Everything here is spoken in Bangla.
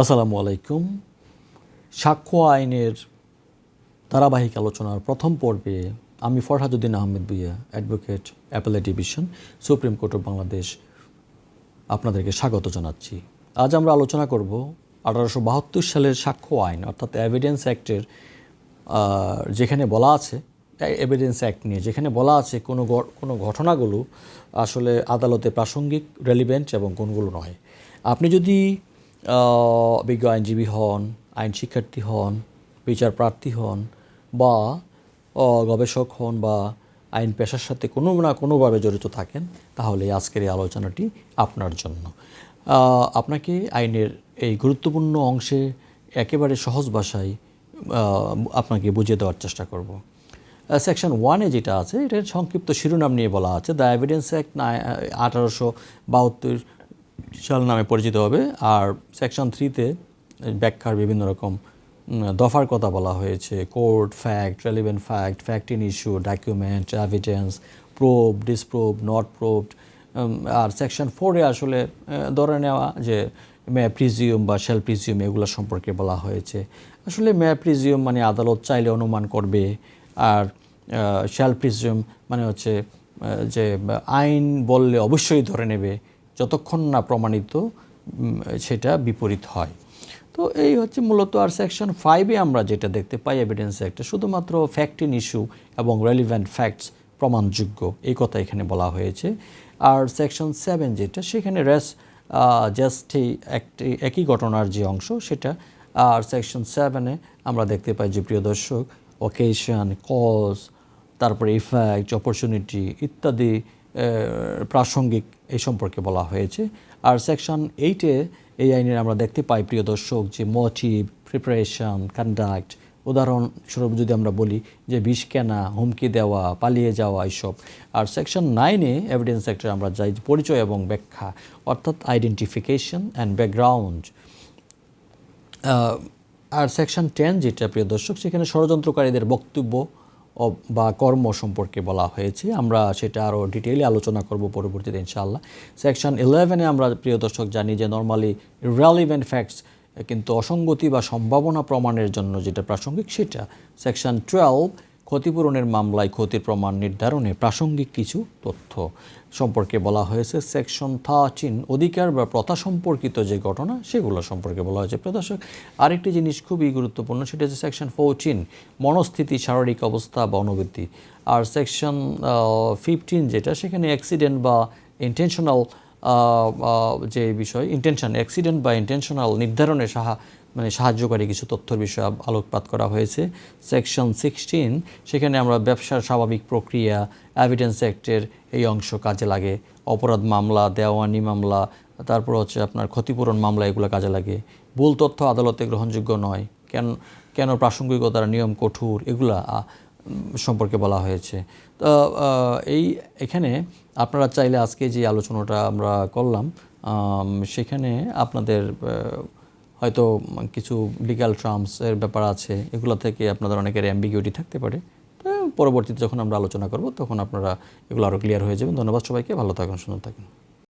আসসালামু আলাইকুম। সাক্ষ্য আইনের ধারাবাহিক আলোচনার প্রথম পর্বে আমি Farhaduddin Ahmed Bhuiyan advocate appellate division supreme court of Bangladesh আপনাদেরকে স্বাগত জানাচ্ছি। আজ আমরা আলোচনা করব আঠারোশো বাহাত্তর সালের সাক্ষ্য আইন, অর্থাৎ এভিডেন্স অ্যাক্টের যেখানে বলা আছে এভিডেন্স অ্যাক্ট নিয়ে, যেখানে বলা আছে কোনো কোনো ঘটনাগুলো আসলে আদালতে প্রাসঙ্গিক রেলিভেন্ট এবং কোনগুলো নয়। আপনি যদি বিজ্ঞ আইনজীবী হন আইন শিক্ষার্থী হন, বিচার প্রার্থী হন বা গবেষক হন বা আইন পেশার সাথে কোনো না কোনোভাবে জড়িত থাকেন, তাহলে আজকের এই আলোচনাটি আপনার জন্য। আপনাকে আইনের এই গুরুত্বপূর্ণ অংশে একেবারে সহজ ভাষায় আপনাকে বুঝিয়ে দেওয়ার চেষ্টা করব। সেকশন ওয়ানে যেটা আছে, এটার সংক্ষিপ্ত শিরোনাম নিয়ে বলা আছে, দ্য এভিডেন্স অ্যাক্ট আঠারোশো বাহাত্তর সাল নামে পরিচিত হবে। আর সেকশন থ্রিতে ব্যাখ্যার বিভিন্ন রকম দফার কথা বলা হয়েছে। Court fact relevant fact fact in issue document evidence prove disprove not proved R section ফোরে আসলে ধরে নেওয়া যে মে প্রিজিউম বা শেল প্রিজিউম এগুলো সম্পর্কে বলা হয়েছে। আসলে মে প্রিজিউম মানে আদালত চাইলে অনুমান করবে, আর শ্যাল প্রিজিউম মানে হচ্ছে যে আইন বললে অবশ্যই ধরে নেবে যতক্ষণ না প্রমাণিত সেটা বিপরীত হয়। তো এই হচ্ছে মূলত আর সেকশন ফাইভে আমরা যেটা দেখতে পাই এভিডেন্স একটা শুধুমাত্র ফ্যাক্ট ইন ইস্যু এবং রেলিভেন্ট ফ্যাক্টস প্রমাণযোগ্য, এই কথা এখানে বলা হয়েছে। আর সেকশন সেভেন যেটা, সেখানে রেস জাস্ট একটি, একই ঘটনার যে অংশ, সেটা আর সেকশন সেভেনে আমরা দেখতে পাই যে প্রিয় দর্শক অকেশন কজ তারপরে ইফেক্ট অপরচুনিটি ইত্যাদি প্রাসঙ্গিক এই সম্পর্কে বলা হয়েছে। আর সেকশন এইটে এই আইনের আমরা দেখতে পাই, প্রিয় দর্শক, যে মোটিভ প্রিপারেশন কন্ডাক্ট উদাহরণস্বরূপ যদি আমরা বলি, যে বিষ কেনা, হুমকি দেওয়া, পালিয়ে যাওয়া এইসব। আর সেকশন নাইনে এভিডেন্স সেক্টর আমরা যাই, পরিচয় এবং ব্যাখ্যা, অর্থাৎ আইডেন্টিফিকেশন অ্যান্ড ব্যাকগ্রাউন্ড আর সেকশন টেন যেটা, প্রিয় দর্শক, সেখানে ষড়যন্ত্রকারীদের বক্তব্য বা কর্ম সম্পর্কে বলা হয়েছে। আমরা সেটা আরও ডিটেইলে আলোচনা করব পরবর্তীতে ইনশাল্লাহ সেকশন ইলেভেনে আমরা, প্রিয় দর্শক, জানি যে নর্মালি রেলিভেন্ট ফ্যাক্টস কিন্তু অসঙ্গতি বা সম্ভাবনা প্রমাণের জন্য যেটা প্রাসঙ্গিক সেটা সেকশন টুয়েলভ ক্ষতিপূরণের মামলায় ক্ষতির প্রমাণ নির্ধারণে প্রাসঙ্গিক কিছু তথ্য সম্পর্কে বলা হয়েছে। সেকশন থার্টিন অধিকার বা প্রথা সম্পর্কিত যে ঘটনা, সেগুলো সম্পর্কে বলা হয়েছে। প্রদর্শক আরেকটি জিনিস খুবই গুরুত্বপূর্ণ, সেটা হচ্ছে সেকশন ফোরটিন, মনস্থিতি, শারীরিক অবস্থা বা অনুভূতি। আর সেকশন ফিফটিন যেটা, সেখানে অ্যাক্সিডেন্ট বা ইন্টেনশনাল যে বিষয় ইন্টেনশন অ্যাক্সিডেন্ট বা ইন্টেনশনাল নির্ধারণে সাহা মানে সাহায্যকারী কিছু তথ্যের বিষয়ে আলোকপাত করা হয়েছে। সেকশন সিক্সটিন সেখানে আমরা ব্যবসার স্বাভাবিক প্রক্রিয়া এভিডেন্স অ্যাক্টের এই অংশ কাজে লাগে। অপরাধ মামলা, দেওয়ানি মামলা, তারপর হচ্ছে আপনার ক্ষতিপূরণ মামলা, এগুলো কাজে লাগে। ভুল তথ্য আদালতে গ্রহণযোগ্য নয়। কেন কেন প্রাসঙ্গিকতার নিয়ম কঠোর, এগুলা সম্পর্কে বলা হয়েছে। তো এই, এখানে আপনারা চাইলে আজকে যে আলোচনাটা আমরা করলাম সেখানে আপনাদের হয়তো কিছু লিগ্যাল টার্মসের ব্যাপার আছে, এগুলো থেকে আপনাদের অনেকের অ্যাম্বিগিউটি থাকতে পারে। পরবর্তীতে যখন আমরা আলোচনা করব, তখন আপনারা এগুলো আরও ক্লিয়ার হয়ে যাবেন ধন্যবাদ সবাইকে, ভালো থাকুন, সুন্দর থাকুন।